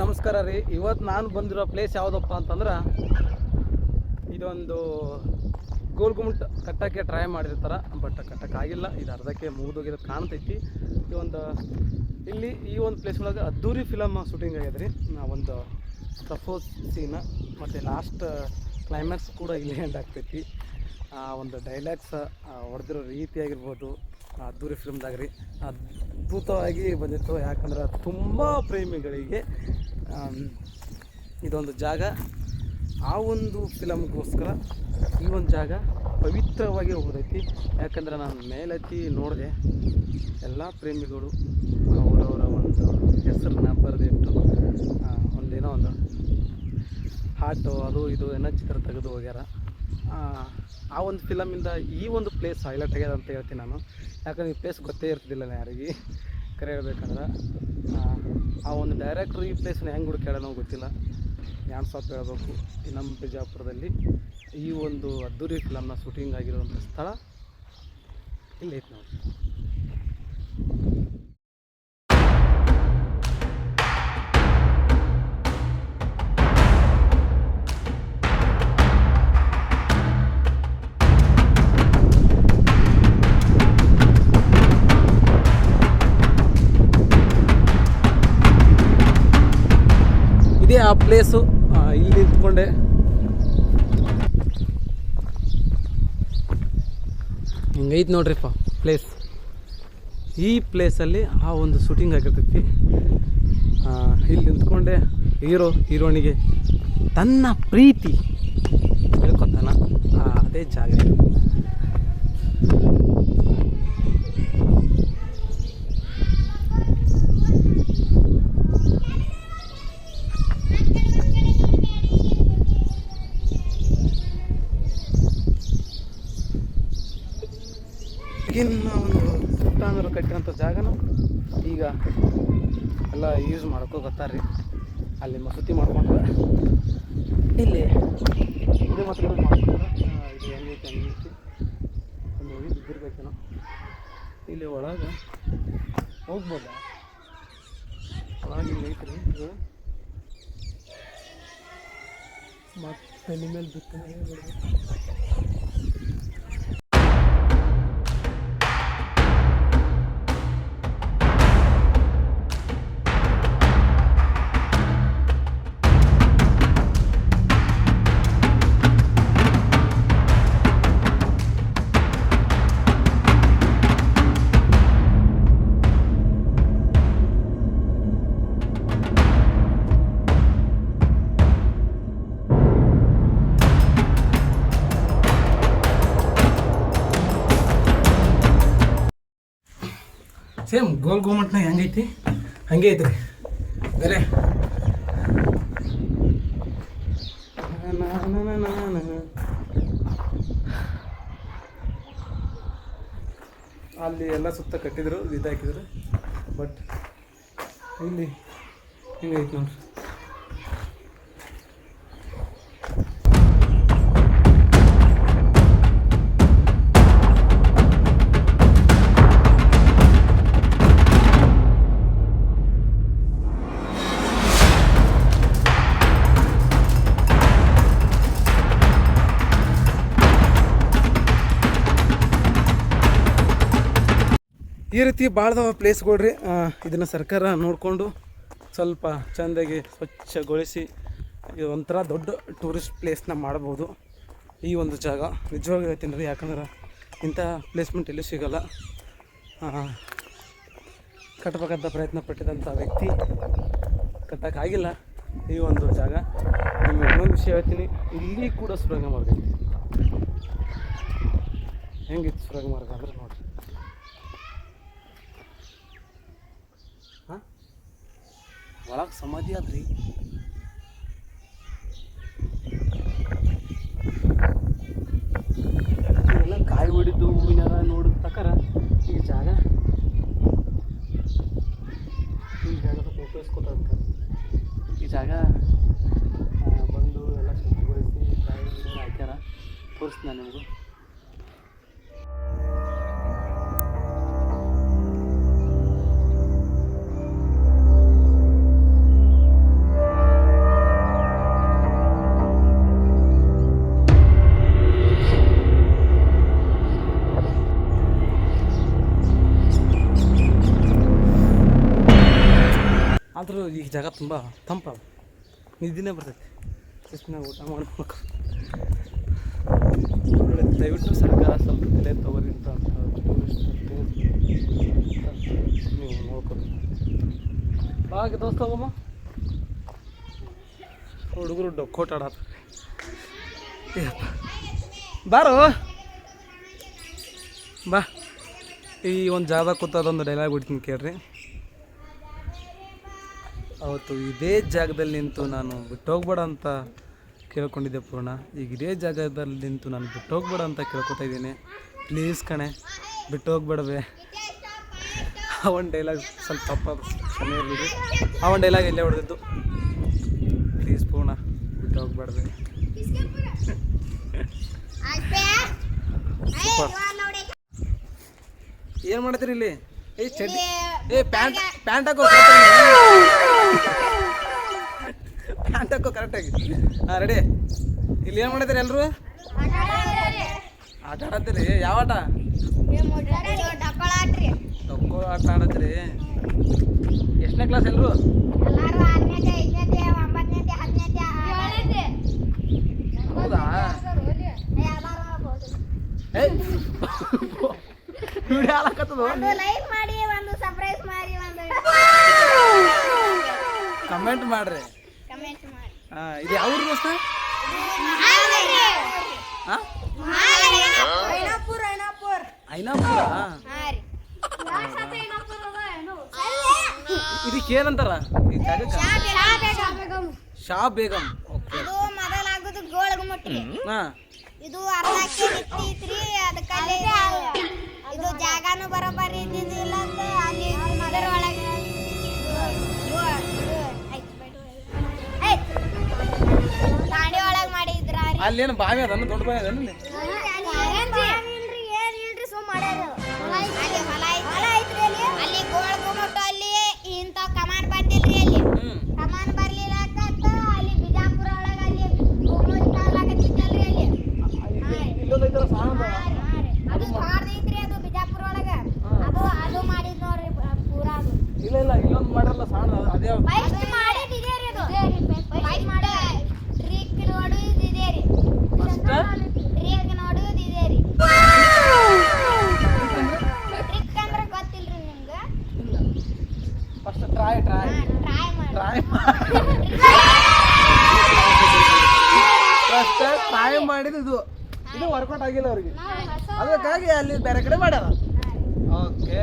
ನಮಸ್ಕಾರ ರೀ. ಇವತ್ತು ನಾನು ಬಂದಿರೋ ಪ್ಲೇಸ್ ಯಾವುದಪ್ಪ ಅಂತಂದ್ರೆ ಇದೊಂದು ಗೋಲ್ ಕಟ್ಟೋಕ್ಕೆ ಕಟ್ಟಕ್ಕೆ ಟ್ರೈ ಮಾಡಿರ್ತಾರೆ. ಬಟ್ ಕಟ್ಟಕ್ಕಾಗಿಲ್ಲ ಇದು ಅರ್ಧಕ್ಕೆ ಮುಗಿದೋಗಿದ್ದು ಕಾಣ್ತೈತಿ. ಈ ಒಂದು, ಇಲ್ಲಿ ಈ ಒಂದು ಪ್ಲೇಸ್ ಒಳಗೆ ಅದ್ದೂರಿ ಫಿಲಮ್ ಶೂಟಿಂಗ್ ಆಗ್ಯದ ರೀ. ಒಂದು ಸಫೋಸ್ ಸೀನ್ ಮತ್ತು ಲಾಸ್ಟ್ ಕ್ಲೈಮ್ಯಾಕ್ಸ್ ಕೂಡ ಇಲ್ಲಿ ಎಂಡ್ ಆಗ್ತೈತಿ. ಆ ಒಂದು ಡೈಲಾಗ್ಸ್ ಹೊಡೆದಿರೋ ರೀತಿ ಆಗಿರ್ಬೋದು ಆ ಅದ್ದೂರಿ ಫಿಲ್ಮ್ದಾಗ ರೀ. ಅದ್ಭುತವಾಗಿ ಬಂದಿತ್ತು. ಯಾಕಂದ್ರೆ ತುಂಬ ಪ್ರೇಮಿಗಳಿಗೆ ಇದೊಂದು ಜಾಗ. ಆ ಒಂದು ಫಿಲಮ್ಗೋಸ್ಕರ ಈ ಒಂದು ಜಾಗ ಪವಿತ್ರವಾಗಿ ಹೋದೈತಿ ಯಾಕಂದ್ರೆ ನಾನು ಮೇಲತ್ತಿ ನೋಡಿದೆ, ಎಲ್ಲ ಪ್ರೇಮಿಗಳು ಅವರವರ ಒಂದು ಹೆಸರನ್ನ ಬರೆದಿಟ್ಟು ಒಂದೇನೋ ಒಂದು ಹಾಟು, ಅದು ಇದು ಏನೋ ಚಿತ್ರ ತೆಗೆದು ಹೋಗ್ಯಾರ. ಆ, ಒಂದು ಫಿಲಮಿಂದ ಈ ಒಂದು ಪ್ಲೇಸ್ ಹೈಲೈಟ್ ಆಗ್ಯದ ಅಂತ ಹೇಳ್ತೀನಿ ನಾನು. ಯಾಕಂದ್ರೆ ಈ ಪ್ಲೇಸ್ ಗೊತ್ತೇ ಇರ್ತಿದ್ದಿಲ್ಲ ಯಾರಿಗೆ. ಕರೆ ಹೇಳ್ಬೇಕಂದ್ರೆ ಆ, ಒಂದು ಡೈರೆಕ್ಟ್ರು ಈ ಪ್ಲೇಸ್ನ ಹೆಂಗೆ ನಾವು ಗೊತ್ತಿಲ್ಲ. ಯಾನ್ ಸಾಪ್ ಹೇಳಬೇಕು. ನಮ್ಮ ಬಿಜಾಪುರದಲ್ಲಿ ಈ ಒಂದು ಅದ್ದೂರಿ ಫಿಲಮ್ನ ಶೂಟಿಂಗ್ ಆಗಿರುವಂಥ ಸ್ಥಳ ಇಲ್ಲಿ ಐತೆ ನೋಡಿ. ಪ್ಲೇಸು ಇಲ್ಲಿ ನಿಂತ್ಕೊಂಡೆ ಹಿಂಗೈತೆ ನೋಡ್ರಿಪ್ಪ ಪ್ಲೇಸ್ ಈ ಪ್ಲೇಸಲ್ಲಿ ಆ ಒಂದು ಶೂಟಿಂಗ್ ಆಗಿರ್ತೈತಿ. ಇಲ್ಲಿ ನಿಂತ್ಕೊಂಡೆ ಹೀರೋ ಹೀರೋನಿಗೆ ತನ್ನ ಪ್ರೀತಿ ಹೇಳ್ಕೊತಾನ. ಅದೇ ಜಾಗ ಈಗಿನ ಒಂದು ಸುಲ್ತಾನರು ಕಟ್ಟಿರೋಂಥ ಜಾಗನ ಈಗ ಎಲ್ಲ ಯೂಸ್ ಮಾಡ್ಕೋಗತ್ತಾರೆ ಗೊತ್ತಾರ್ರಿ ಅಲ್ಲಿ ಮಸೂತಿ ಮಾಡ್ಕೊಂಡ್ರೆ ಇಲ್ಲಿ ಇದು ಮಾತ್ರ ಮಾಡ್ಕೊಂಡ್ರೆ ಇದು ಹೆಂಗೈತೆ ಹೆಂಗೈತೆ ಒಂದು ಬಿದ್ದಿರ್ಬೇಕೇನೋ. ಇಲ್ಲಿ ಒಳಗೆ ಹೋಗ್ಬೋದ? ಒಳಗೆ ಐತ್ರಿ ಇದು. ಮತ್ತೆ ಮೇಲೆ ಬಿತ್ತನೆ ಸೇಮ್ ಗೋಲ್ ಗೋಮಟ್ನ ಹೆಂಗೈತಿ ಹಂಗೆ ಐತ್ರಿ. ಬೇರೆ ಅಲ್ಲಿ ಎಲ್ಲ ಸುತ್ತ ಕಟ್ಟಿದ್ರು ಇದಾಕಿದ್ರು ಬಟ್ ಇಲ್ಲಿ ಹಿಂಗೈತಿ ನೋಡ್ರಿ? ರೀತಿ ಭಾಳದವ ಪ್ಲೇಸ್ಗಳ್ರಿ ಇದನ್ನು ಸರ್ಕಾರ ನೋಡಿಕೊಂಡು ಸ್ವಲ್ಪ ಚೆಂದಾಗಿ ಸ್ವಚ್ಛಗೊಳಿಸಿ ಇದು ಒಂಥರ ದೊಡ್ಡ ಟೂರಿಸ್ಟ್ ಪ್ಲೇಸ್ನ ಮಾಡ್ಬೋದು. ಈ ಒಂದು ಜಾಗ ನಿಜವಾಗಿ ಹೇಳ್ತೀನಿ ರೀ, ಯಾಕಂದ್ರೆ ಇಂಥ ಪ್ಲೇಸ್ಮೆಂಟ್ ಎಲ್ಲೂ ಸಿಗಲ್ಲ. ಕಟ್ಟಬೇಕಂತ ಪ್ರಯತ್ನ ಪಟ್ಟಿದಂಥ ವ್ಯಕ್ತಿ ಕಟ್ಟೋಕ್ಕಾಗಿಲ್ಲ ಈ ಒಂದು ಜಾಗ. ನಿಮಗೆ ಇನ್ನೊಂದು ವಿಷಯ ಹೇಳ್ತೀನಿ, ಇಲ್ಲಿ ಕೂಡ ಸುರಂಗ ಮಾರ್ಗ ಹೆಂಗಿತ್ತು ಸುರಂಗ ಮಾರ್ಗ ಅಂದ್ರೆ ನೋಡಿರಿ. ಒಳಗೆ ಸಮಾಧಿ ಅದ್ರಿ ಎಲ್ಲ ಕಾಯಿ ಹೊಡಿದ್ದು ಹೂವಿನಾಗ ನೋಡಿದ ಪ್ರಕಾರ ಈ ಜಾಗ. ಈ ಜಾಗದ ಕೊಟ್ಟ ಈ ಜಾಗ ಬಂದು ಎಲ್ಲ ಶಕ್ತಿಗೊಳಿಸಿ ಕಾಯಿ ಹಾಕ್ಯಾರ ತೋರಿಸ್ತೀನಿ ನಿಮಗೂ. ಈ ಜಾಗ ತುಂಬ ತಂಪ. ನಿದ್ದಿನೇ ಬರ್ತೈತೆ. ಕೃಷ್ಣ ಊಟ ಮಾಡ್ಬೇಕು. ದಯವಿಟ್ಟು ಸರ್ಕಾರ ಸ್ವಲ್ಪ ಬೆಲೆ ತಗೋರಿ ಅಂತ ಟೂರಿಸ್ಟ್ ನೀವು ನೋಡ್ಕೊಬೇಕು ಹಾಗೆ ದೋಸ್ತ ಹೋಗಮ್ಮ. ಹುಡುಗರು ಡೊಕ್ಕೋಟ ಆಡತ್ತ ಬಾರೋ. ಬಾ. ಈ ಒಂದು ಜಾಗ ಕೂತದೊಂದು ಡೈಲಾಗ್ ಬಿಡ್ತೀನಿ ಕೇಳ್ರಿ. ಅವತ್ತು ಇದೇ ಜಾಗದಲ್ಲಿ ನಿಂತು ನಾನು ಬಿಟ್ಟೋಗ್ಬೇಡ ಅಂತ ಕೇಳ್ಕೊಂಡಿದ್ದೆ ಪೂರ್ಣ. ಈಗ ಇದೇ ಜಾಗದಲ್ಲಿ ನಿಂತು ನಾನು ಬಿಟ್ಟೋಗ್ಬೇಡ ಅಂತ ಕೇಳ್ಕೊತಾ ಇದ್ದೀನಿ. ಪ್ಲೀಸ್ ಕಣೆ ಬಿಟ್ಟೋಗ್ಬೇಡವೆ. ಅವನ್ ಡೈಲಾಗ್ ಸ್ವಲ್ಪ ಕ್ಷಮೆ ಇರಲಿ. ಅವನ್ ಡೈಲಾಗ್ ಇಲ್ಲೇ ಹೊಡೆದಿದ್ದು. ಪ್ಲೀಸ್ ಪೂರ್ಣ ಸೂಪರ್ ಏನು ಮಾಡ್ತೀರಿ ಇಲ್ಲಿ? ಏ ಚಡ್ಡಿ ಏ, ಪ್ಯಾಂಟ್ ಪ್ಯಾಂಟ್ ಹಾಕೋ ಪ್ಯಾಂಟ್ ಹಾಕೋ ಕರೆಕ್ಟಾಗಿ ಹಾಂ ರೆಡಿ ಇಲ್ಲಿ ಏನು ಮಾಡಿದ್ರಿ ಎಲ್ಲರೂ ಆಟ ಆಡತ್ತೀರಿ ಯಾವ ಆಟ? ಆಟ ಆಡತ್ತೀರಿ. ಎಷ್ಟನೇ ಕ್ಲಾಸ್ ಎಲ್ಲರೂ ಹೌದಾ? ಏ ವಿಡಿಯೋ ಹಾಳಾಕತ್ತದ ಲೈಕ್ ಮಾಡಿ ಒಂದು ಸರ್ಪ್ರೈಸ್ ಮಾಡಿ ಒಂದು ಕಮೆಂಟ್ ಮಾಡ್ರಿ. ಕಮೆಂಟ್ ಮಾಡಿ. ಹಾಂ ಇದು ಯಾವ ಊರು ದೋಸ್ತ ಹಾಂ? ಐನಾಪುರ ಐನಾಪುರ. ಐನಾಪುರ? ಇದಕ್ಕೆ ಏನಂತಾರ? ಈ ಜಾಗಕ್ಕೆ ಶಾ ಬೇಗಂ. ಓಕೆ ಇದು ಮೊದಲಾಗುದು ಗೋಳಗುಮಟ್ಟಿ ಹಾಂ. ಇದು ಅರ್ಧಕ್ಕೆ ನಿಂತೈತ್ರಿ ಅದಕ್ಕಲ್ಲಿ ಇದು ಅದು ಬಾವಿ ನೋಡ್ರಿ ದೊಡ್ಡ ಬಾವಿ ಅದು ಇಲ್ಲ? ಇಲ್ಲ ಇಲ್ಲೊಂದು ಮಾಡಿರಲ್ಲ ಸಾಣ ಅದೇ first try try try first try ಮಾಡಿದ ಇದು. ಇದು ವರ್ಕೌಟ್ ಆಗಿಲ್ಲ ಅವ್ರಿಗೆ. ಅದಕ್ಕಾಗಿ ಅಲ್ಲಿ ಬೇರೆ ಕಡೆ ಮಾಡ್ಯಾರ ಓಕೆ